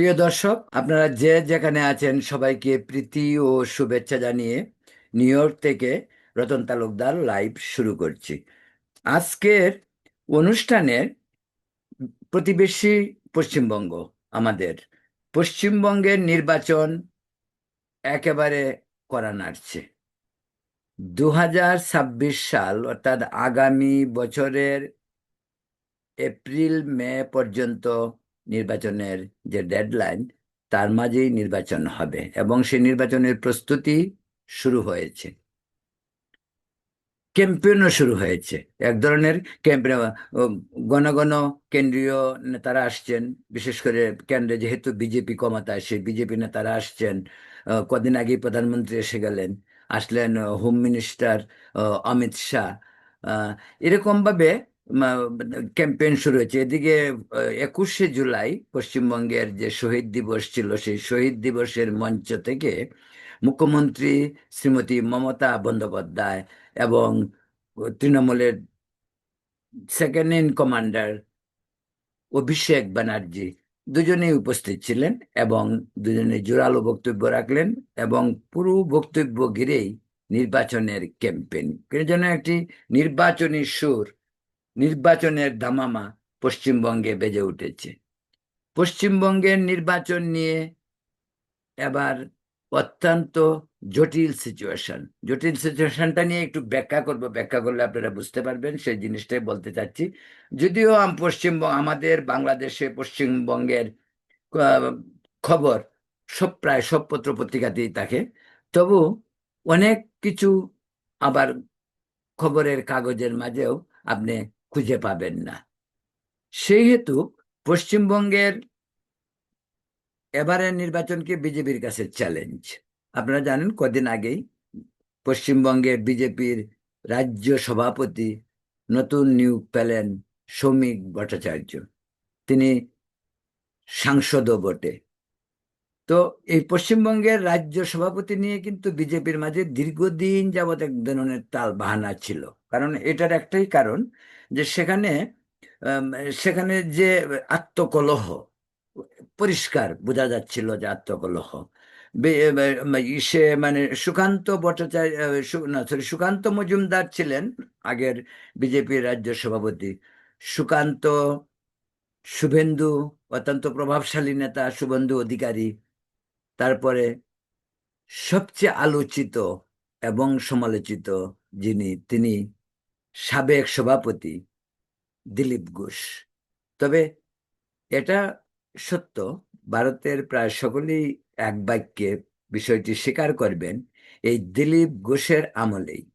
প্রিয় দর্শক, আপনারা যে যেখানে আছেন, সবাইকে প্রীতি ও শুভেচ্ছা জানিয়ে নিউ ইয়র্ক থেকে রতন তালুকদার লাইভ শুরু করছি। আজকের অনুষ্ঠানের প্রতিবেশী পশ্চিমবঙ্গ, আমাদের পশ্চিমবঙ্গের নির্বাচন একেবারে করা নাড়ছে। দু সাল, অর্থাৎ আগামী বছরের এপ্রিল, মে পর্যন্ত নির্বাচনের যে ডেডলাইন তার মাঝেই নির্বাচন হবে এবং সেই নির্বাচনের প্রস্তুতি শুরু হয়েছে। ক্যাম্পেনও শুরু হয়েছে। এক ধরনের ক্যাম্পেন ঘন কেন্দ্রীয় নেতারা আসছেন, বিশেষ করে কেন্দ্রে যেহেতু বিজেপি ক্ষমতায় সেই বিজেপি নেতারা আসছেন কদিন আগেই প্রধানমন্ত্রী এসে গেলেন, আসলেন হোম মিনিস্টার অমিত শাহ এরকমভাবে ক্যাম্পেইন শুরু হয়েছে। এদিকে একুশে জুলাই পশ্চিমবঙ্গের যে শহীদ দিবস ছিল, সেই শহীদ দিবসের মঞ্চ থেকে মুখ্যমন্ত্রী শ্রীমতী মমতা বন্দ্যোপাধ্যায় এবং তৃণমূলের second in commander Abhishek Banerjee দুজনেই উপস্থিত ছিলেন এবং দুজনে জোরালো বক্তব্য রাখলেন এবং পুরো বক্তব্য ঘিরেই নির্বাচনের ক্যাম্পেইন। যেন একটি নির্বাচনী সুর নির্বাচনের দামামা পশ্চিমবঙ্গে বেজে উঠেছে। পশ্চিমবঙ্গের নির্বাচন নিয়ে এবার অত্যন্ত জটিল সিচুয়েশন জটিল সিচুয়েশনটা নিয়ে একটু ব্যাখ্যা করব। ব্যাখ্যা করলে আপনারা বুঝতে পারবেন, সেই জিনিসটাই বলতে চাচ্ছি। যদিও পশ্চিমবঙ্গ আমাদের বাংলাদেশে পশ্চিমবঙ্গের খবর সব প্রায় সব পত্র পত্রিকাতেই থাকে। তবু অনেক কিছু আবার খবরের কাগজের মাঝেও আপনি খুঁজে পাবেন না। সেই হেতু পশ্চিমবঙ্গের এবারের নির্বাচনকে বিজেপির কাছে চ্যালেঞ্জ আপনারা জানেন, কদিন আগেই পশ্চিমবঙ্গের বিজেপির রাজ্য সভাপতি নতুন নিয়োগ পেলেন সৌমিক ভট্টাচার্য। তিনি সাংসদও বটে। তো এই পশ্চিমবঙ্গের রাজ্য সভাপতি নিয়ে কিন্তু বিজেপির মাঝে দীর্ঘদিন যাবৎ এক ধরনের তাল বাহানা ছিল। কারণ এটার একটাই কারণ যে সেখানে সেখানে যে আত্মকলহ, পরিষ্কার বোঝা যাচ্ছিল যে আত্মকলহ। সে মানে সুকান্ত ভট্টাচার্য সরি সুকান্ত মজুমদার ছিলেন আগের বিজেপির রাজ্য সভাপতি। সুকান্ত, শুভেন্দু, অত্যন্ত প্রভাবশালী নেতা, শুভেন্দু অধিকারী। তারপরে সবচেয়ে আলোচিত এবং সমালোচিত যিনি, তিনি সাবেক সভাপতি দিলীপ ঘোষ। তবে এটা সত্য, ভারতের প্রায় সকলেই এক বাক্যে বিষয়টি স্বীকার করবেন, এই দিলীপ ঘোষের আমলেই।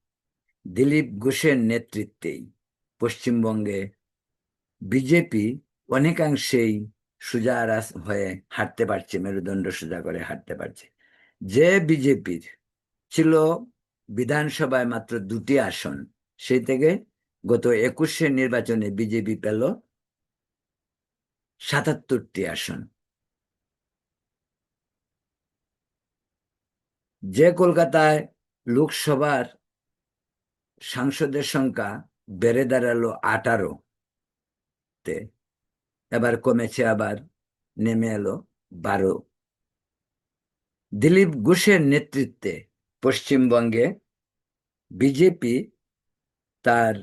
দিলীপ ঘোষের নেতৃত্বেই পশ্চিমবঙ্গে বিজেপি অনেকাংশেই সোজা রাস- হয়ে হাঁটতে পারছে, মেরুদণ্ড সোজা করে হাঁটতে পারছে। যে বিজেপির ছিল বিধানসভায় মাত্র দুটি আসন সেই থেকে গত একুশের নির্বাচনে বিজেপি পেল সাতাত্তরটি আসন। যে কলকাতায় লোকসভার সাংসদের সংখ্যা বেড়ে দাঁড়াল আঠারো তে, এবার কমেছে আবার নেমে এলো বারো। দিলীপ ঘোষের নেতৃত্বে পশ্চিমবঙ্গে বিজেপি তার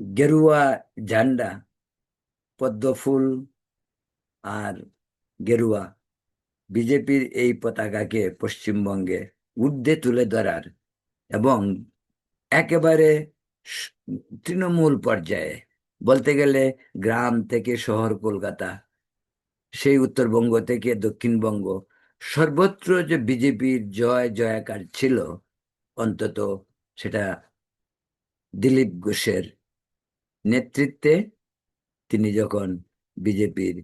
গেরুয়া ঝান্ডা, পদ্মফুল আর গেরুয়া। বিজেপির এই পতাকাকে পশ্চিমবঙ্গে ঊর্ধ্বে তুলে ধরার এবং একেবারে তৃণমূল পর্যায়ে, বলতে গেলে গ্রাম থেকে শহর কলকাতা, সেই উত্তরবঙ্গ থেকে দক্ষিণবঙ্গ, সর্বত্র যে বিজেপির জয় জয়াকার ছিল, অন্তত সেটা দিলীপ ঘোষের নেতৃত্বে তিনি যখন বিজেপির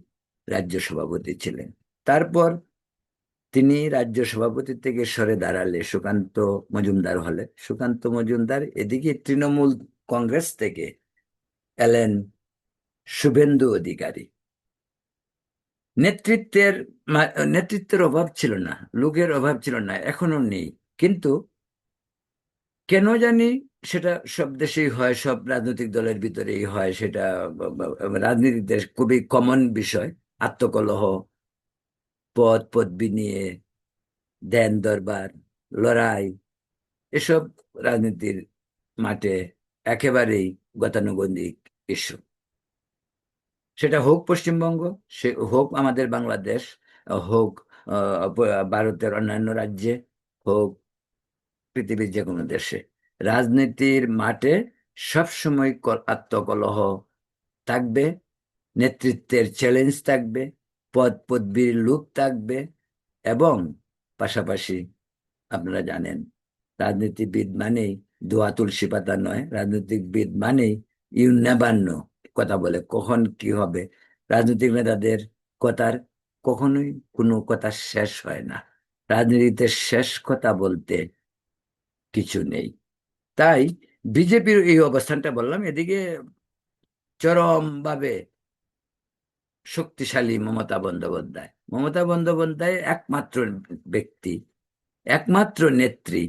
রাজ্য সভাপতি ছিলেন। তারপর তিনি রাজ্য সভাপতি থেকে সরে দাঁড়ালে সুকান্ত মজুমদার হলে। সুকান্ত মজুমদার এদিকে তৃণমূল কংগ্রেস থেকে এলেন শুভেন্দু অধিকারী। নেতৃত্বের নেতৃত্বের অভাব ছিল না, লোকের অভাব ছিল না এখনও নেই। কিন্তু কেন জানি সেটা সব দেশেই হয়, সব রাজনৈতিক দলের ভিতরেই হয়, সেটা রাজনীতিতে খুবই কমন বিষয়। আত্মকলহ, পদ, পদবি নিয়ে, দেন দরবার, লড়াই, এসব রাজনীতির মাঠে একেবারেই গতানুগতিক ইস্যু সেটা হোক পশ্চিমবঙ্গ, সে হোক আমাদের বাংলাদেশ, হোক ভারতের অন্যান্য রাজ্যে, হোক পৃথিবীর যে কোনো দেশে। রাজনীতির মাঠে সবসময় আত্মকলহ থাকবে, নেতৃত্বের চ্যালেঞ্জ থাকবে, পদ পদবীর লোভ থাকবে এবং পাশাপাশি আপনারা জানেন, রাজনীতিবিদ মানেই দোয়া তুলসী পাতা নয়, রাজনীতিবিদ মানেই ইউ নেভার কথা বলে, কখন কি হবে। রাজনৈতিক নেতাদের কথার কখনোই কোনো কথা শেষ হয় না। রাজনীতিতে শেষ কথা বলতে কিছু নেই। তাই বিজেপির এই অবস্থানটা বললাম, এদিকে চরমভাবে শক্তিশালী মমতা বন্দ্যোপাধ্যায়। মমতা বন্দ্যোপাধ্যায় একমাত্র ব্যক্তি, একমাত্র নেত্রী,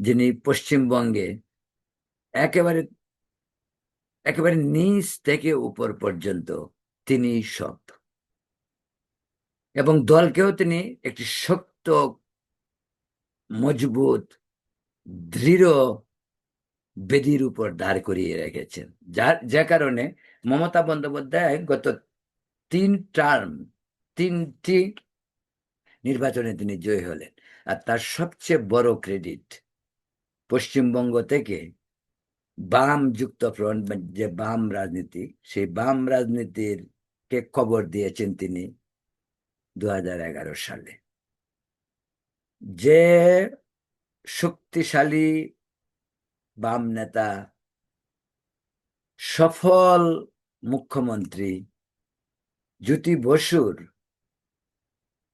যিনি পশ্চিমবঙ্গে একেবারে একেবারে নিচ থেকে উপর পর্যন্ত তিনি সব এবং দলকেও তিনি একটি শক্ত, মজবুত দৃঢ় বেদির উপর দাঁড় করিয়ে রেখেছেন। যার, যে কারণে মমতা বন্দ্যোপাধ্যায় গত তিন টার্ম, তিনটি নির্বাচনে তিনি জয়ী হলেন। আর তার সবচেয়ে বড় ক্রেডিট পশ্চিমবঙ্গ থেকে বাম যুক্ত ফ্রন্ট, যে বাম রাজনীতি, সেই বাম রাজনীতির কে খবর দিয়েছেন তিনি দু হাজার এগারো সালে। যে শক্তিশালী বাম নেতা, সফল মুখ্যমন্ত্রী জ্যোতি বসুর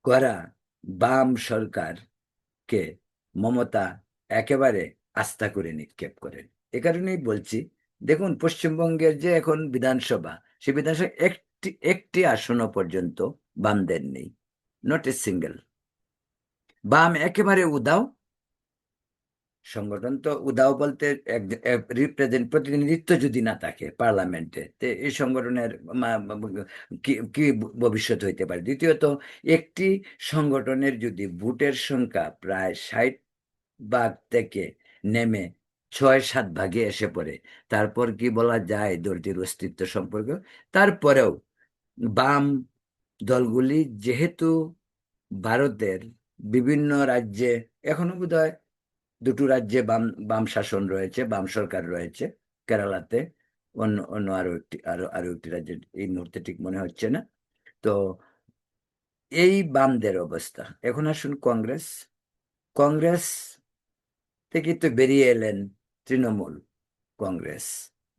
করা বাম সরকারকে মমতা একেবারে আস্থা করে নিক্ষেপ করেন। এ কারণেই বলছি, দেখুন, পশ্চিমবঙ্গের যে এখন বিধানসভা, সে বিধানসভা একটি একটি আসনও পর্যন্ত বামদের নেই নট এ সিঙ্গেল বাম একেবারে উদাও সংগঠন তো উদাও বলতে রিপ্রেজেন্ট প্রতিনিধিত্ব যদি না থাকে পার্লামেন্টে, তে এই সংগঠনের কি ভবিষ্যৎ হইতে পারে? দ্বিতীয়ত, একটি সংগঠনের যদি ভোটের সংখ্যা প্রায় ষাট ভাগ থেকে নেমে ছয়, সাত ভাগে এসে পড়ে, তারপর কি বলা যায় দলটির অস্তিত্ব সম্পর্কে? তারপরেও বাম দলগুলি যেহেতু ভারতের বিভিন্ন রাজ্যে এখনও বোধহয় দুটো রাজ্যে বাম বাম শাসন রয়েছে, বাম সরকার রয়েছে, কেরালাতে। অন্য অন্য আরও একটি, আরও আরও একটি রাজ্যে এই মুহূর্তে ঠিক মনে হচ্ছে না। তো এই বামদের অবস্থা। এখন আসুন কংগ্রেস। কংগ্রেস থেকে তো বেরিয়ে এলেন তৃণমূল কংগ্রেস,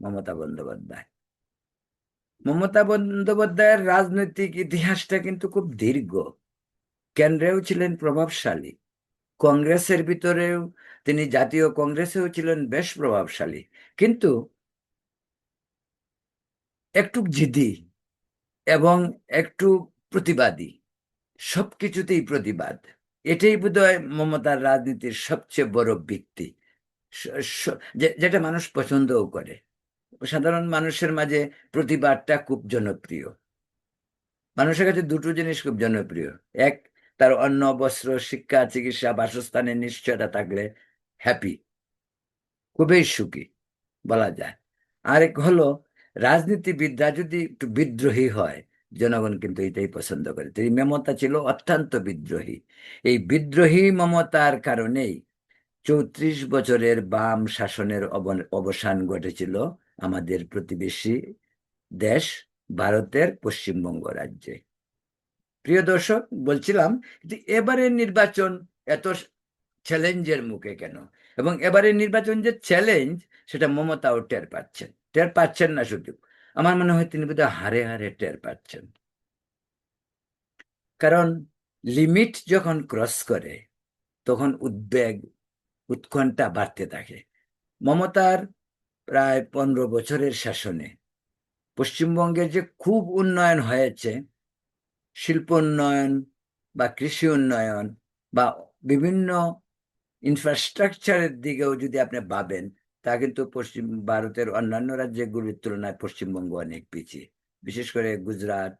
মমতা বন্দ্যোপাধ্যায়। মমতা বন্দ্যোপাধ্যায়ের রাজনৈতিক ইতিহাসটা কিন্তু খুব দীর্ঘ। কেন্দ্রেও ছিলেন প্রভাবশালী। কংগ্রেসের ভিতরেও তিনি জাতীয় কংগ্রেসেও ছিলেন বেশ প্রভাবশালী। কিন্তু একটু জিদি এবং একটু প্রতিবাদী, সবকিছুতেই প্রতিবাদ। এটাই বোধহয় মমতার রাজনীতির সবচেয়ে বড় ভিত্তি। যেটা মানুষ পছন্দও করে। সাধারণ মানুষের মাঝে প্রতিবাদটা খুব জনপ্রিয়। মানুষের কাছে দুটো জিনিস খুব জনপ্রিয়। এক তার অন্ন বস্ত্র শিক্ষা, চিকিৎসা বাসস্থানের নিশ্চয়তা থাকলে হ্যাপি খুবই সুখী বলা যায়। আরেক হলো, রাজনীতিবিদরা যদি একটু বিদ্রোহী হয়, জনগণ কিন্তু এটাই পছন্দ করে। তো এই মমতা ছিল অত্যন্ত বিদ্রোহী। এই বিদ্রোহী মমতার কারণেই চৌত্রিশ বছরের বাম শাসনের অবসান ঘটেছিল আমাদের প্রতিবেশী দেশ, ভারতের পশ্চিমবঙ্গ রাজ্যে। প্রিয় দর্শক, বলছিলাম যে এবারের নির্বাচন এত চ্যালেঞ্জের মুখে কেন? এবং এবারের নির্বাচন যে চ্যালেঞ্জ, সেটা মমতাও টের পাচ্ছেন। টের পাচ্ছেন না শুধু, আমার মনে হয় তিনি বোধহয় হারে হারে টের পাচ্ছেন। কারণ লিমিট যখন ক্রস করে, তখন উদ্বেগ, উৎকণ্ঠা বাড়তে থাকে। মমতার প্রায় পনেরো বছরের শাসনে পশ্চিমবঙ্গের যে খুব উন্নয়ন হয়েছে শিল্প উন্নয়ন বা কৃষি উন্নয়ন বা বিভিন্ন ইনফ্রাস্ট্রাকচারের দিকেও যদি আপনি ভাবেন, তা কিন্তু পশ্চিম ভারতের অন্যান্য রাজ্যগুলির তুলনায় পশ্চিমবঙ্গ অনেক পিছিয়ে। বিশেষ করে গুজরাট,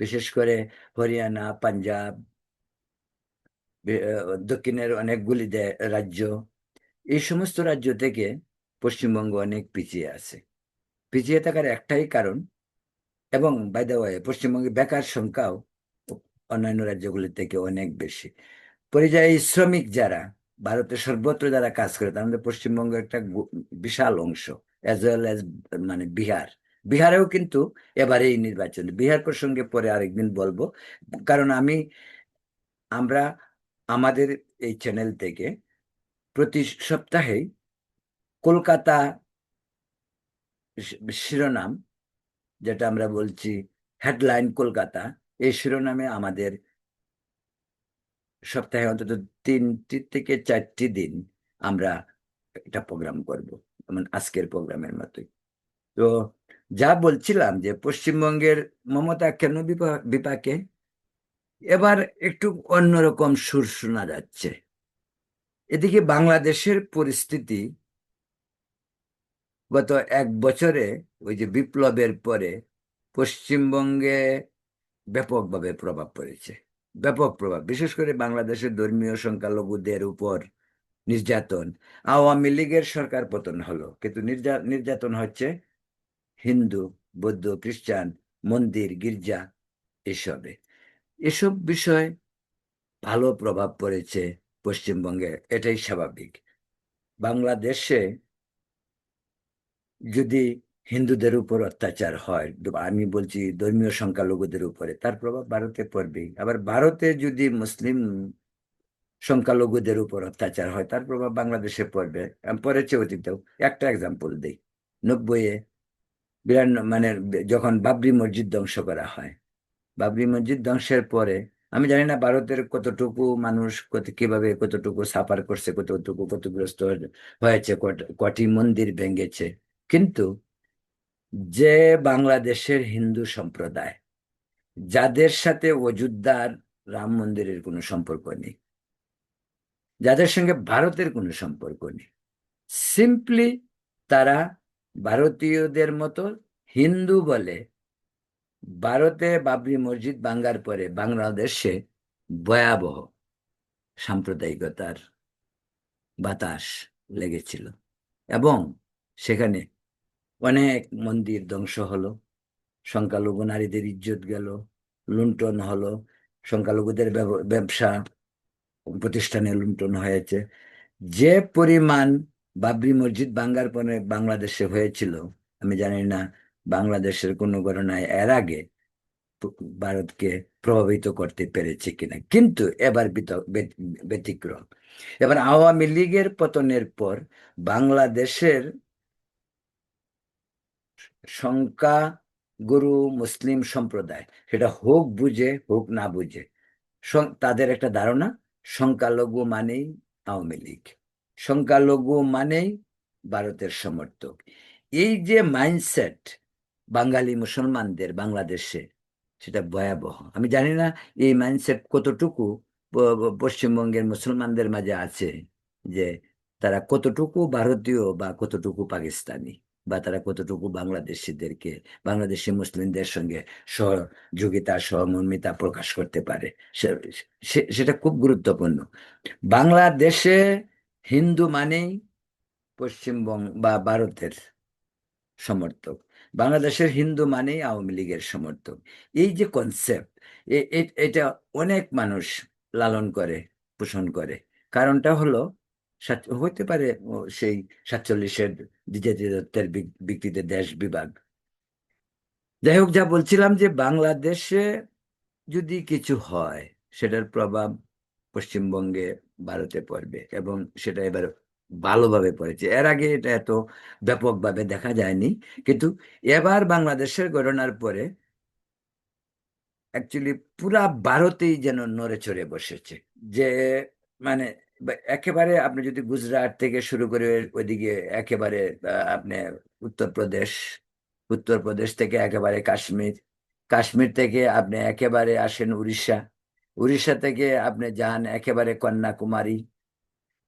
বিশেষ করে হরিয়ানা, পাঞ্জাব দক্ষিণের অনেকগুলি রাজ্য। এই সমস্ত রাজ্য থেকে পশ্চিমবঙ্গ অনেক পিছিয়ে আছে। পিছিয়ে থাকার একটাই কারণ এবং বাই দ্য ওয়ে পশ্চিমবঙ্গে বেকার সংখ্যাও অন্যান্য রাজ্যগুলির থেকে অনেক বেশি। পরিযায়ী শ্রমিক যারা, ভারতের সর্বত্র যারা কাজ করে, তার মধ্যে পশ্চিমবঙ্গ একটা বিশাল অংশ অ্যাজ ওয়েল অ্যাজ মানে বিহার। বিহারেও কিন্তু এবারে এই নির্বাচন। বিহার প্রসঙ্গে পরে আরেকদিন বলব, কারণ আমি, আমরা আমাদের এই চ্যানেল থেকে প্রতি সপ্তাহেই কলকাতা শিরোনাম যেটা আমরা বলছি হেডলাইন কলকাতা, এই শিরোনামে আমাদের সপ্তাহে অন্তত তিনটি থেকে চারটি দিন আমরা একটা প্রোগ্রাম করব, যেমন আজকের প্রোগ্রামের মতোই। তো যা বলছিলাম যে পশ্চিমবঙ্গের মমতা কেন বিপা- বিপাকে? এবার একটু অন্যরকম সুর শোনা যাচ্ছে। এদিকে বাংলাদেশের পরিস্থিতি গত এক বছরে ওই যে বিপ্লবের পরে পশ্চিমবঙ্গে ব্যাপকভাবে প্রভাব পড়েছে, ব্যাপক প্রভাব, বিশেষ করে বাংলাদেশের ধর্মীয় সংখ্যালঘুদের উপর নির্যাতন। আওয়ামী লীগের সরকার পতন হলো, কিন্তু নির্যা- নির্যাতন হচ্ছে হিন্দু, বৌদ্ধ, খ্রিস্টান, মন্দির, গির্জা এসবে। এসব বিষয় ভালো প্রভাব পড়েছে পশ্চিমবঙ্গে, এটাই স্বাভাবিক। বাংলাদেশে যদি হিন্দুদের উপর অত্যাচার হয়। আমি বলছি ধর্মীয় সংখ্যালঘুদের উপরে। তার প্রভাব ভারতে পড়বেই। আবার ভারতে যদি মুসলিম সংখ্যালঘুদের উপর অত্যাচার হয়, তার প্রভাব বাংলাদেশে পড়বে। পড়েছে অতীতেও একটা এক্সাম্পল দিই। নব্বইয়ে বিরান্ন মানে যখন বাবরি মসজিদ ধ্বংস করা হয়। বাবরি মসজিদ ধ্বংসের পরে, আমি জানি না ভারতের কতটুকু মানুষ কত, কীভাবে কতটুকু সাফার করছে, কতটুকু ক্ষতিগ্রস্ত হয়েছে কটি মন্দির ভেঙেছে। কিন্তু যে বাংলাদেশের হিন্দু সম্প্রদায়, যাদের সাথে অযোধ্যার রাম মন্দিরের কোনো সম্পর্ক নেই, যাদের সঙ্গে ভারতের কোনো সম্পর্ক নেই সিম্পলি তারা ভারতীয়দের মতো হিন্দু বলে ভারতে বাবরি মসজিদ ভাঙ্গার পরে বাংলাদেশে ভয়াবহ সাম্প্রদায়িকতার বাতাস লেগেছিল এবং সেখানে অনেক মন্দির ধ্বংস হলো, সংখ্যালঘু নারীদের ইজ্জত গেল, লুণ্ঠন হলো, সংখ্যালঘুদের ব্যব- ব্যবসা প্রতিষ্ঠানে লুণ্ঠন হয়েছে। যে পরিমাণ বাবরি মসজিদ বাঙ্গার পরে বাংলাদেশে হয়েছিল, আমি জানি না বাংলাদেশের কোনো ঘটনায় এর আগে ভারতকে প্রভাবিত করতে পেরেছে কিনা, কিন্তু এবার ব্যতিক্রম। এবার আওয়ামী লীগের পতনের পর বাংলাদেশের সংখ্যা গুরু মুসলিম সম্প্রদায়, সেটা হোক বুঝে, হোক না বুঝে তাদের একটা ধারণা, সংখ্যালঘু মানেই আওয়ামী লীগ, সংখ্যালঘু মানেই ভারতের সমর্থক। এই যে মাইন্ডসেট বাঙালি মুসলমানদের বাংলাদেশে, সেটা ভয়াবহ। আমি জানি না এই মাইন্ডসেট কতটুকু পশ্চিমবঙ্গের মুসলমানদের মাঝে আছে, যে তারা কতটুকু ভারতীয় বা কতটুকু পাকিস্তানি। বা তারা কতটুকু বাংলাদেশিদেরকে, বাংলাদেশি মুসলিমদের সঙ্গে সহযোগিতা, সহমর্মিতা প্রকাশ করতে পারে? সেটা খুব গুরুত্বপূর্ণ। বাংলাদেশে হিন্দু মানেই পশ্চিমবঙ্গ বা ভারতের সমর্থক। বাংলাদেশের হিন্দু মানেই আওয়ামী লীগের সমর্থক। এই যে কনসেপ্ট এটা অনেক মানুষ লালন করে, পোষণ করে। কারণটা হলো হতে পারে সেই সাতচল্লিশের বিক- বিকৃত দেশ বিভাগ। যাই হোক, যা বলছিলাম যে বাংলাদেশে যদি কিছু হয়, সেটার প্রভাব পশ্চিমবঙ্গে ভারতে পড়বে এবং সেটা এবার ভালোভাবে পড়েছে। এর আগে এটা এত ব্যাপকভাবে দেখা যায়নি, কিন্তু এবার বাংলাদেশের ঘটনার পরে অ্যাকচুয়ালি পুরা ভারতেই যেন নড়ে চড়ে বসেছে। যে মানে বা- একেবারে আপনি যদি গুজরাট থেকে শুরু করে ওইদিকে একেবারে আপনি উত্তরপ্রদেশ উত্তরপ্রদেশ থেকে একেবারে কাশ্মীর কাশ্মীর থেকে আপনি একেবারে আসেন উড়িষ্যা। উড়িষ্যা থেকে আপনি যান একেবারে কন্যাকুমারী।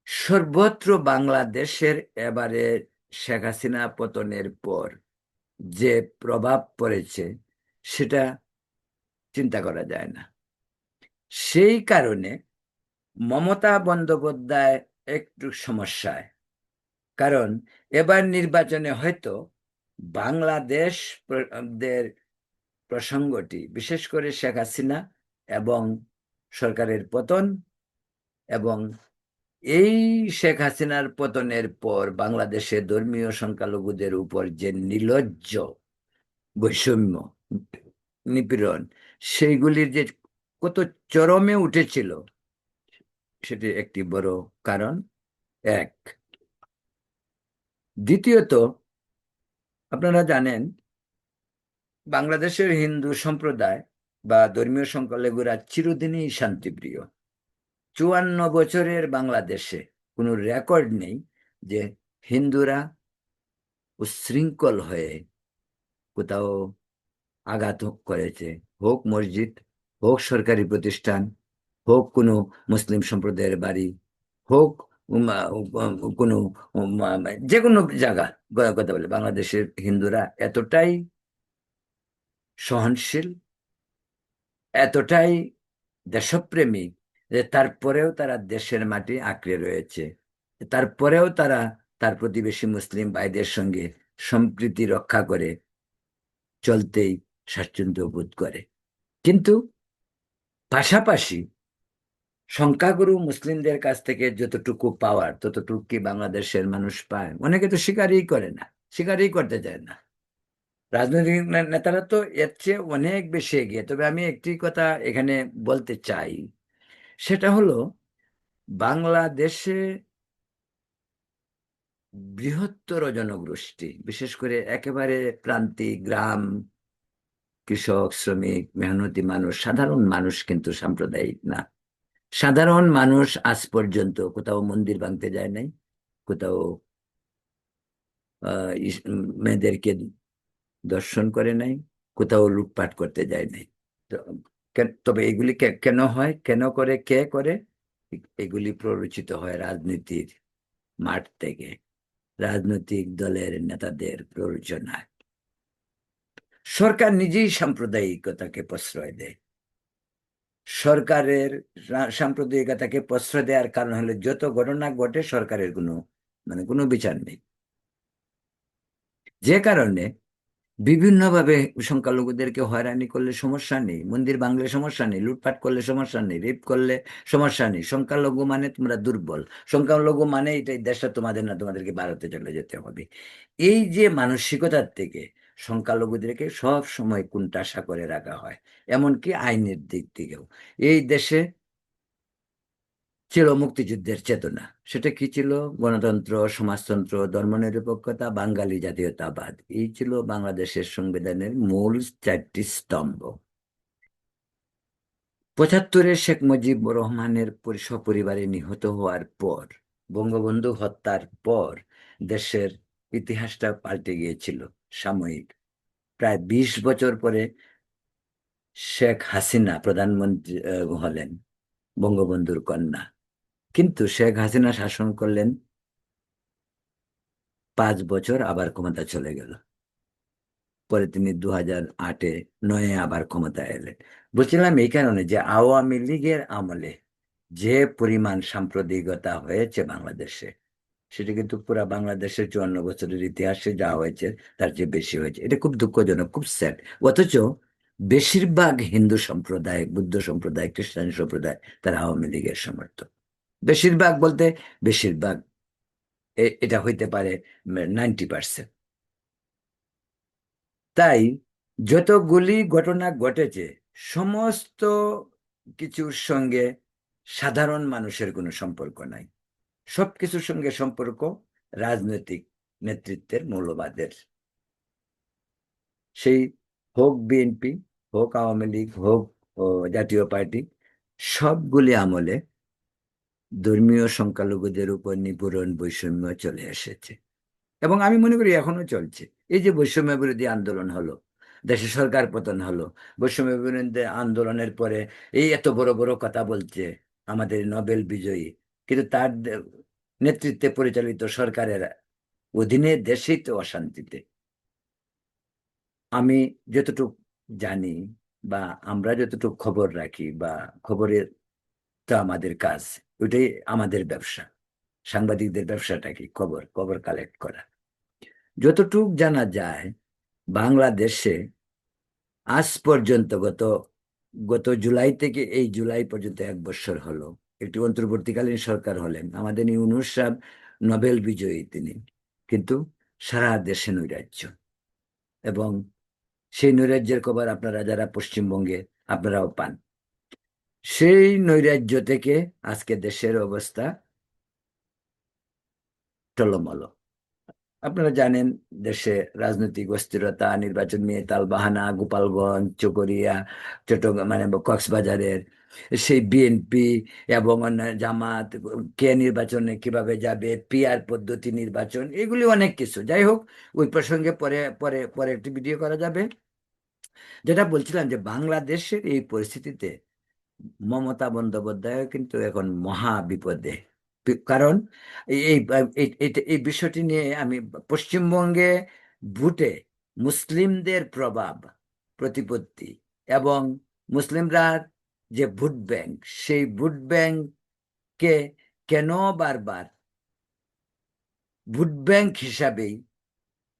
সর্বত্র বাংলাদেশের এবারে শেখ হাসিনা পতনের পর যে প্রভাব পড়েছে, সেটা চিন্তা করা যায় না। সেই কারণে মমতা বন্দ্যোপাধ্যায় একটু সমস্যায়। কারণ এবার নির্বাচনে হয়তো বাংলাদেশ দের প্রসঙ্গটি, বিশেষ করে শেখ হাসিনা এবং সরকারের পতন এবং এই শেখ হাসিনার পতনের পর বাংলাদেশে ধর্মীয় সংখ্যালঘুদের উপর যে নির্লজ্জ বৈষম্য, নিপীড়ন, সেইগুলির যে কত চরমে উঠেছিল সেটি একটি বড় কারণ। এক, দ্বিতীয়ত, আপনারা জানেন, বাংলাদেশের হিন্দু সম্প্রদায় বা ধর্মীয় সংখ্যালঘুরা চিরদিনই শান্তিপ্রিয়। চুয়ান্ন বছরের বাংলাদেশে কোনো রেকর্ড নেই যে হিন্দুরা উশৃঙ্খল হয়ে কোথাও আঘাত করেছে, হোক মসজিদ, হোক সরকারি প্রতিষ্ঠান হোক কোনো মুসলিম সম্প্রদায়ের বাড়ি, হোক কোনো যে কোনো জায়গা, কথা বলে বাংলাদেশের হিন্দুরা এতটাই সহনশীল, এতটাই দেশপ্রেমিক যে তারপরেও তারা দেশের মাটি আঁকড়ে রয়েছে। তারপরেও তারা তার প্রতিবেশী মুসলিম ভাইদের সঙ্গে সম্প্রীতি রক্ষা করে চলতেই স্বাচ্ছন্দ্য বোধ করে। কিন্তু পাশাপাশি সংখ্যাগুরু মুসলিমদের কাছ থেকে যতটুকু পাওয়ার, ততটুকু কি বাংলাদেশের মানুষ পায়? অনেকে তো স্বীকারই করে না স্বীকারই করতে চায় না। রাজনৈতিক নেতারা তো এর চেয়ে অনেক বেশি এগিয়ে। তবে আমি একটি কথা এখানে বলতে চাই, সেটা হলো, বাংলাদেশে বৃহত্তর জনগোষ্ঠী, বিশেষ করে একেবারে প্রান্তিক গ্রাম, কৃষক, শ্রমিক, মেহনতি মানুষ, সাধারণ মানুষ কিন্তু সাম্প্রদায়িক না। সাধারণ মানুষ আজ পর্যন্ত কোথাও মন্দির ভাঙতে যায় নাই, কোথাও মেয়েদেরকে দর্শন করে নাই, কোথাও লুটপাট করতে যায় নাই। তবে এগুলি কেন হয়, কেন করে, কে করে? এগুলি প্ররোচিত হয় রাজনীতির মাঠ থেকে। রাজনৈতিক দলের নেতাদের প্ররোচনায়। সরকার নিজেই সাম্প্রদায়িকতাকে প্রশ্রয় দেয়। সরকারের সাম্প্রদায়িকতাকে প্রশ্রয় দেওয়ার কারণ হলো যত ঘটনা ঘটে সরকারের কোনো মানে কোনো বিচার নেই। যে কারণে বিভিন্নভাবে সংখ্যালঘুদেরকে হয়রানি করলে সমস্যা নেই, মন্দির ভাঙলে সমস্যা নেই, লুটপাট করলে সমস্যা নেই, রেপ করলে সমস্যা নেই, সংখ্যালঘু মানে তোমরা দুর্বল, সংখ্যালঘু মানে এটাই দেশটা তোমাদের না তোমাদেরকে ভারতে চলে যেতে হবে। এই যে মানসিকতার থেকে সংখ্যালঘুদেরকে সব সময় কুণ্ঠাসা করে রাখা হয়। এমনকি আইনের দিক থেকেও এই দেশে ছিল মুক্তিযুদ্ধের চেতনা। সেটা কি ছিল? গণতন্ত্র, সমাজতন্ত্র, ধর্মনিরপেক্ষতা, বাঙালি জাতীয়তাবাদ। এই ছিল বাংলাদেশের সংবিধানের মূল চারটি স্তম্ভ। পঁচাত্তরে শেখ মুজিবুর রহমানের সপরিবারে নিহত হওয়ার পর, বঙ্গবন্ধু হত্যার পর দেশের ইতিহাসটা পাল্টে গিয়েছিল। সাময়িক। প্রায় বিশ বছর পরে শেখ হাসিনা প্রধানমন্ত্রী হলেন বঙ্গবন্ধুর কন্যা। কিন্তু শেখ হাসিনা শাসন করলেন, পাঁচ বছর আবার ক্ষমতা চলে গেল। পরে তিনি দু হাজার আটে নয়ে আবার ক্ষমতায় এলেন। বলছিলাম এই কারণে যে আওয়ামী লীগের আমলে যে পরিমাণ সাম্প্রদায়িকতা হয়েছে বাংলাদেশে সেটা কিন্তু পুরা বাংলাদেশের চুয়ান্ন বছরের ইতিহাসে যা হয়েছে, তার চেয়ে বেশি হয়েছে। এটা খুব দুঃখজনক, খুব স্যাড অথচ বেশিরভাগ হিন্দু সম্প্রদায়, বুদ্ধ সম্প্রদায়, খ্রিস্টান সম্প্রদায়, তারা আওয়ামী লীগের সমর্থক। বেশিরভাগ বলতে বেশিরভাগ এটা হইতে পারে নাইনটি পার্সেন্ট। তাই যতগুলি ঘটনা ঘটেছে, সমস্ত কিছুর সঙ্গে সাধারণ মানুষের কোনো সম্পর্ক নাই। সব কিছুর সঙ্গে সম্পর্ক রাজনৈতিক নেতৃত্বের মৌলবাদের। সেই হোক বিএনপি, হোক আওয়ামী লীগ, হোক জাতীয় পার্টি, সবগুলি আমলে ধর্মীয় সংখ্যালঘুদের উপর নিপূরণ বৈষম্য চলে এসেছে। এবং আমি মনে করি এখনও চলছে। এই যে বৈষম্য বিরোধী আন্দোলন হলো, দেশে সরকার পতন হলো, বৈষম্য বিরোধী আন্দোলনের পরে এই এত বড় বড় কথা বলছে আমাদের নোবেল বিজয়ী কিন্তু তার নেতৃত্বে পরিচালিত সরকারের অধীনে দেশেই তো অশান্তিতে। আমি যতটুকু জানি বা আমরা যতটুকু খবর রাখি বা খবরের তো আমাদের কাজ, ওইটাই আমাদের ব্যবসা। সাংবাদিকদের ব্যবসাটা কি? খবর খবর কালেক্ট করা। যতটুক জানা যায়, বাংলাদেশে আজ পর্যন্ত গত গত জুলাই থেকে এই জুলাই পর্যন্ত এক বছর হলো। একটি অন্তর্বর্তীকালীন সরকার হলেন। আমাদের ইউনুস সাহেব নোবেল বিজয়ী তিনি। কিন্তু সারা দেশে নৈরাজ্য। এবং সেই নৈরাজ্যের খবর আপনারা যারা পশ্চিমবঙ্গে, আপনারাও পান। সেই নৈরাজ্য থেকে আজকে দেশের অবস্থা টলমল। আপনারা জানেন, দেশে রাজনৈতিক অস্থিরতা, নির্বাচন নিয়ে তালবাহানা, গোপালগঞ্জ, চকরিয়া, চট্টগ্রাম মানে কক্সবাজারের সেই বিএনপি এবং জামাত, কে নির্বাচনে কীভাবে যাবে, পিআর পদ্ধতি নির্বাচন, এগুলি অনেক কিছু। যাই হোক, ওই প্রসঙ্গে পরে পরে পরে একটি ভিডিও করা যাবে। যেটা বলছিলাম যে বাংলাদেশের এই পরিস্থিতিতে মমতা বন্দ্যোপাধ্যায় কিন্তু এখন মহা বিপদে কারণ এই এই বিষয়টি নিয়ে আমি পশ্চিমবঙ্গে ভোটে মুসলিমদের প্রভাব প্রতিপত্তি এবং মুসলিমরা যে ভোট ব্যাংক, সেই ভোট ব্যাংককে কেন বারবার ভোট ব্যাংক হিসাবেই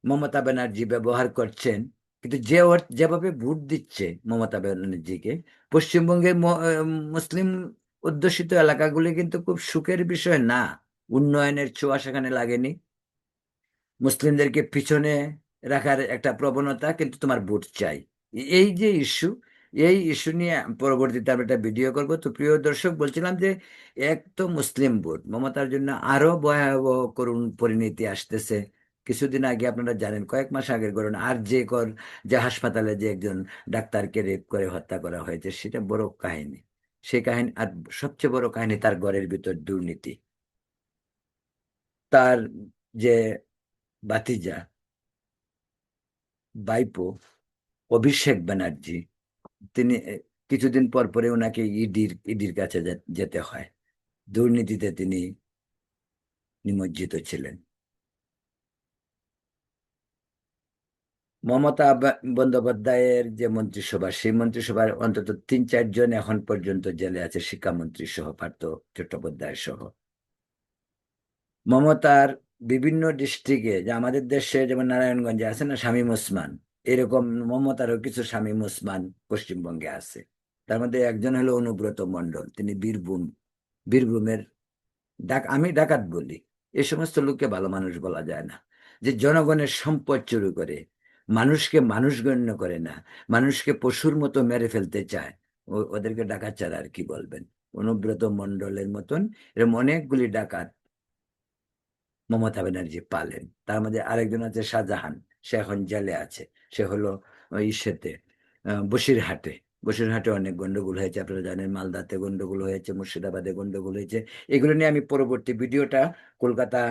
মমতা ব্যানার্জি ব্যবহার করছেন? কিন্তু যে যেভাবে ভোট দিচ্ছে মমতা ব্যানার্জিকে, পশ্চিমবঙ্গের মুসলিম অধ্যুষিত এলাকাগুলি কিন্তু খুব সুখের বিষয় না। উন্নয়নের ছোঁয়া সেখানে লাগেনি। মুসলিমদেরকে পিছনে রাখার একটা প্রবণতা কিন্তু তোমার ভোট চাই। এই যে ইস্যু, এই ইস্যু নিয়ে পরবর্তীতে আমি একটা ভিডিও করব। তো প্রিয় দর্শক, বলছিলাম যে এক তো মুসলিম ভোট, মমতার জন্য আরও ভয়াবহ করুণ পরিণতি আসতেছে। কিছুদিন আগে আপনারা জানেন, কয়েক মাস আগের করুন আর যে কর, যে হাসপাতালে যে একজন ডাক্তারকে রেপ করে হত্যা করা হয়েছে, সেটা বড় কাহিনী। সেই কাহিনী, আর সবচেয়ে বড় কাহিনী তার ঘরের ভিতর দুর্নীতি। তার যে বাতিজা বাইপো অভিষেক ব্যানার্জি, তিনি কিছুদিন পর পরে ওনাকে ইডির ইডির কাছে যেতে হয়। দুর্নীতিতে তিনি নিমজ্জিত ছিলেন। মমতা বন্দ্যোপাধ্যায়ের যে মন্ত্রিসভা, সেই মন্ত্রিসভার অন্তত তিন চারজন এখন পর্যন্ত জেলে আছে শিক্ষামন্ত্রী সহ পার্থ চট্টোপাধ্যায় সহ। মমতার বিভিন্ন ডিস্ট্রিক্টে, যে আমাদের দেশে যেমন নারায়ণগঞ্জে আছে না শামীম ওসমান এরকম মমতারও কিছু শামীম ওসমান পশ্চিমবঙ্গে আছে। তার মধ্যে একজন হলো অনুব্রত মণ্ডল, তিনি বীরভূম, বীরভূমের ডাক, আমি ডাকাত বলি, এ সমস্ত লোককে ভালো মানুষ বলা যায় না। যে জনগণের সম্পদ চুরি করে মানুষকে মানুষ গণ্য করে না, মানুষকে পশুর মতো মেরে ফেলতে চায়। ওদেরকে ডাকাত ছাড়া আর কি বলবেন? অনুব্রত মন্ডলের মতন এরকম অনেকগুলি ডাকাত মমতা ব্যানার্জি পালেন। তার মধ্যে আরেকজন আছে শাহজাহান, সে এখন জেলে আছে। সে হলো ইসেতে বসিরহাটে। বসিরহাটে অনেক গন্ডগোল হয়েছে, আপনারা জানেন, মালদাতে গন্ডগোল হয়েছে, মুর্শিদাবাদে গন্ডগোল হয়েছে। এগুলো নিয়ে আমি পরবর্তী ভিডিওটা, কলকাতা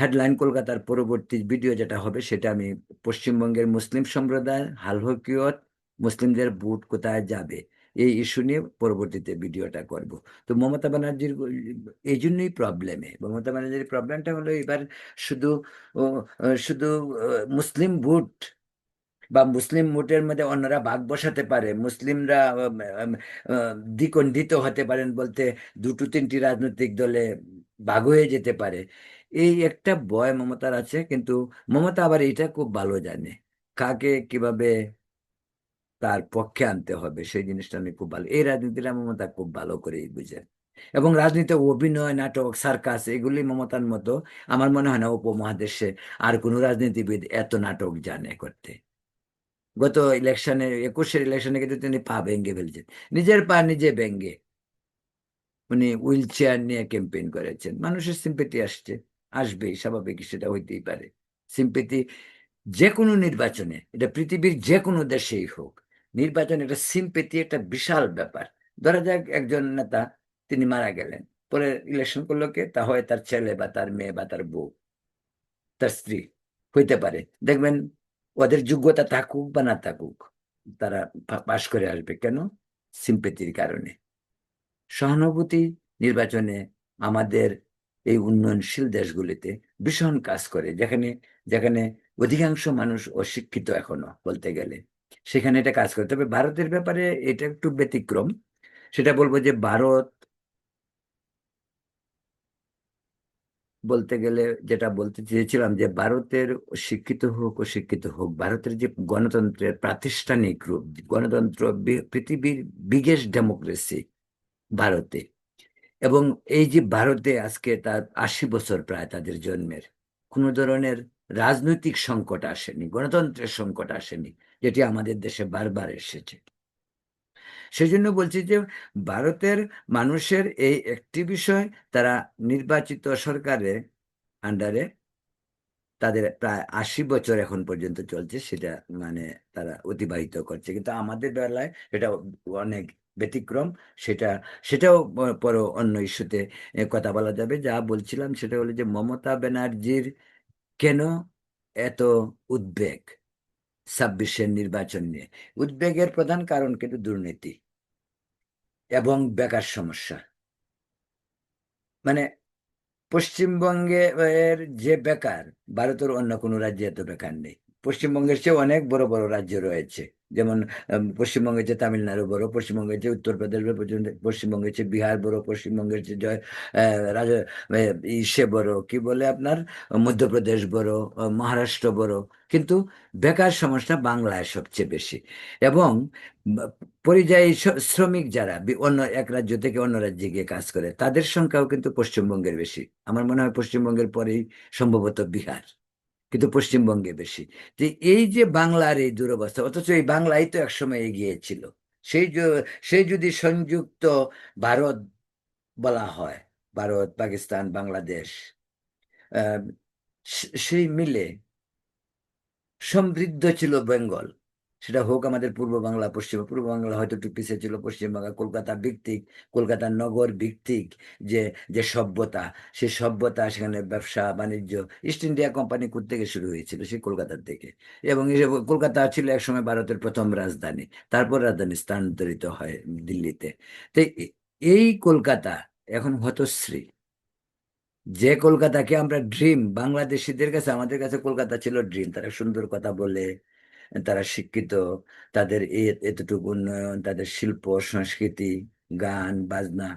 হেডলাইন কলকাতার পরবর্তী ভিডিও যেটা হবে, সেটা আমি পশ্চিমবঙ্গের মুসলিম সম্প্রদায় হালহকিয়ত মুসলিমদের বুট কোথায় যাবে, এই ইস্যু নিয়ে পরবর্তীতে ভিডিওটা করব। তো মমতা ব্যানার্জির, এই জন্যই প্রবলেমে মমতা ব্যানার্জির প্রবলেমটা হলো এবার শুধু শুধু মুসলিম ভোট বা মুসলিম ভোটের মধ্যে অন্যরা ভাগ বসাতে পারে, মুসলিমরা দ্বিখণ্ডিত হতে পারেন বলতে দুটো তিনটি রাজনৈতিক দলে ভাগ হয়ে যেতে পারে। এই একটা ভয় মমতার আছে, কিন্তু মমতা আবার এটা খুব ভালো জানে, কাকে কীভাবে তার পক্ষে আনতে হবে, সেই জিনিসটা আমি খুব ভালো, এই রাজনীতিটা মমতা খুব ভালো করেই বুঝেন এবং রাজনীতি অভিনয়, নাটক, সার্কাস এগুলি মমতার মতো, আমার মনে হয় না উপমহাদেশে আর কোনো রাজনীতিবিদ এত নাটক জানে করতে। গত ইলেকশনে একুশের ইলেকশনে কিন্তু তিনি পা ভেঙে ফেলছেন। নিজের পা নিজে ভেঙে উনি হুইল চেয়ার নিয়ে ক্যাম্পেইন করেছেন। মানুষের সিম্পেতি আসছে, আসবেই, স্বাভাবিক সেটা হইতেই পারে। সিম্পেতি যে কোনো নির্বাচনে, এটা পৃথিবীর যে কোনো দেশেই হোক, নির্বাচন একটা সিম্পেতি একটা বিশাল ব্যাপার। ধরা যাক একজন নেতা, তিনি মারা গেলেন, পরে ইলেকশন করল কে? তা হয় তার ছেলে বা তার মেয়ে বা তার বউ, তার স্ত্রী, হইতে পারে। দেখবেন ওদের যোগ্যতা থাকুক বা না থাকুক, তারা পাশ করে আসবে। কেন? সিম্পেতির কারণে। সহানুভূতি নির্বাচনে আমাদের এই উন্নয়নশীল দেশগুলিতে ভীষণ কাজ করে। যেখানে যেখানে অধিকাংশ মানুষ অশিক্ষিত এখনও বলতে গেলে। সেখানে এটা কাজ করে। তবে ভারতের ব্যাপারে এটা একটু ব্যতিক্রম। সেটা বলব যে ভারত বলতে গেলে যেটা বলতে চেয়েছিলাম যে ভারতের শিক্ষিত হোক ও শিক্ষিত হোক, ভারতের যে গণতন্ত্রের প্রাতিষ্ঠানিক রূপ, গণতন্ত্র পৃথিবীর বিগেস্ট ডেমোক্রেসি ভারতে। এবং এই যে ভারতে আজকে তার আশি বছর প্রায় তাদের জন্মের, কোনো ধরনের রাজনৈতিক সংকট আসেনি, গণতন্ত্রের সংকট আসেনি, যেটি আমাদের দেশে বারবার এসেছে। সেই জন্য বলছি যে ভারতের মানুষের এই একটি বিষয় তারা নির্বাচিত সরকারের আন্ডারে তাদের প্রায় আশি বছর এখন পর্যন্ত চলছে সেটা মানে তারা অতিবাহিত করছে। কিন্তু আমাদের বেলায় এটা অনেক ব্যতিক্রম, সেটা, সেটাও পরে অন্য ইস্যুতে কথা বলা যাবে। যা বলছিলাম সেটা হলো যে মমতা ব্যানার্জির কেন এত উদ্বেগ? ছাব্বিশের নির্বাচন নিয়ে। উদ্বেগের প্রধান কারণ কিন্তু দুর্নীতি এবং বেকার সমস্যা। মানে পশ্চিমবঙ্গে যে বেকার, ভারতের অন্য কোনো রাজ্যে এত বেকার নেই। পশ্চিমবঙ্গের চেয়ে অনেক বড় বড় রাজ্য রয়েছে। যেমন পশ্চিমবঙ্গের চেয়ে তামিলনাড়ু বড়, পশ্চিমবঙ্গের চেয়ে উত্তরপ্রদেশ পশ্চিমবঙ্গের চেয়ে বিহার বড়, পশ্চিমবঙ্গের চেয়ে জয় রাজ ইসে বড়, কি বলে আপনার? মধ্যপ্রদেশ বড় মহারাষ্ট্র বড়। কিন্তু বেকার সমস্যা বাংলায় সবচেয়ে বেশি। এবং পরিযায়ী শ্রমিক যারা অন্য এক রাজ্য থেকে অন্য রাজ্যে গিয়ে কাজ করে, তাদের সংখ্যাও কিন্তু পশ্চিমবঙ্গের বেশি। আমার মনে হয় পশ্চিমবঙ্গের পরেই সম্ভবত বিহার। কিন্তু পশ্চিমবঙ্গে বেশি। যে এই যে বাংলার এই দুরবস্থা, অথচ এই বাংলাই তো একসময় এগিয়ে ছিল। সেই সেই যদি সংযুক্ত ভারত বলা হয়, ভারত, পাকিস্তান, বাংলাদেশ সেই মিলে সমৃদ্ধ ছিল বেঙ্গল। সেটা হোক আমাদের পূর্ব বাংলা, পশ্চিম, পূর্ব বাংলা হয়তো একটু পিছিয়ে ছিল পশ্চিমবাংলা কলকাতা ভিত্তিক, কলকাতা নগর ভিত্তিক যে যে সভ্যতা, সে সভ্যতা সেখানে ব্যবসা, বাণিজ্য ইস্ট ইন্ডিয়া কোম্পানি থেকে শুরু হয়েছিল সেই কলকাতার থেকে এবং কলকাতা ছিল একসময় ভারতের প্রথম রাজধানী, তারপর রাজধানী স্থানান্তরিত হয় দিল্লিতে। তো এই কলকাতা এখন হতশ্রী। যে কলকাতাকে আমরা ড্রিম বাংলাদেশিদের কাছে, আমাদের কাছে কলকাতা ছিল ড্রিম তারা সুন্দর কথা বলে তারা শিক্ষিত, তাদের এতটুকু উন্নয়ন, তাদের শিল্প, সংস্কৃতি, গান, বাজনা,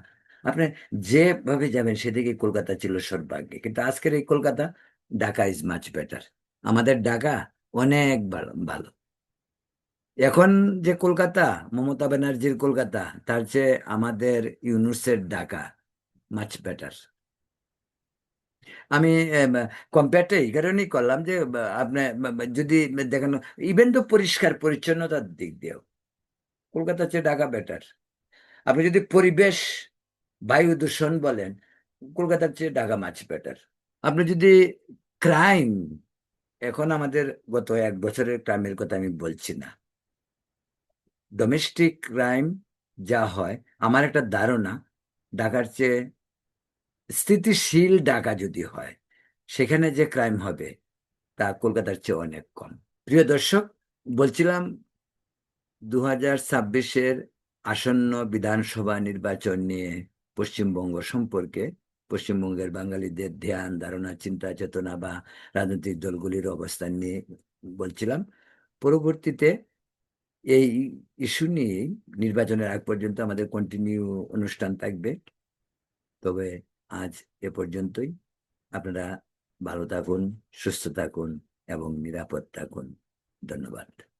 আপনি যেভাবে যাবেন সেদিকে কলকাতা ছিল সর্বাগ্যে কিন্তু আজকের এই Kolkata, Dhaka is much better আমাদের ঢাকা অনেক ভালো ভালো। এখন যে কলকাতা, মমতা ব্যানার্জির কলকাতা, তার চেয়ে আমাদের ইউনুসের ঢাকা মাচ বেটার আমি কম্পেয়ারটা এই কারণেই করলাম যে আহ, আপনি যদি দেখেন ইভেন তো পরিষ্কার পরিচ্ছন্নতার দিক দিয়েও কলকাতার চেয়ে ঢাকা বেটার আপনি যদি পরিবেশ বায়ু দূষণ বলেন কলকাতার চেয়ে ঢাকা মাছ বেটার আপনি যদি ক্রাইম এখন আমাদের গত এক বছরের ক্রাইমের কথা আমি বলছি না। ডোমেস্টিক ক্রাইম যা হয় আমার একটা ধারণা ঢাকার চেয়ে স্থিতিশীল ঢাকা যদি হয়, সেখানে যে ক্রাইম হবে, তা কলকাতার চেয়ে অনেক কম। প্রিয় দর্শক, বলছিলাম দু হাজার ছাব্বিশের আসন্ন বিধানসভা নির্বাচন নিয়ে পশ্চিমবঙ্গ সম্পর্কে, পশ্চিমবঙ্গের বাঙালিদের ধ্যান, ধারণা, চিন্তা, চেতনা বা রাজনৈতিক দলগুলির অবস্থান নিয়ে বলছিলাম। পরবর্তীতে এই ইস্যু নিয়েই নির্বাচনের আগ পর্যন্ত আমাদের কন্টিনিউ অনুষ্ঠান থাকবে। তবে আজ এ পর্যন্তই। আপনারা ভালো থাকুন সুস্থ থাকুন এবং নিরাপদ থাকুন। ধন্যবাদ।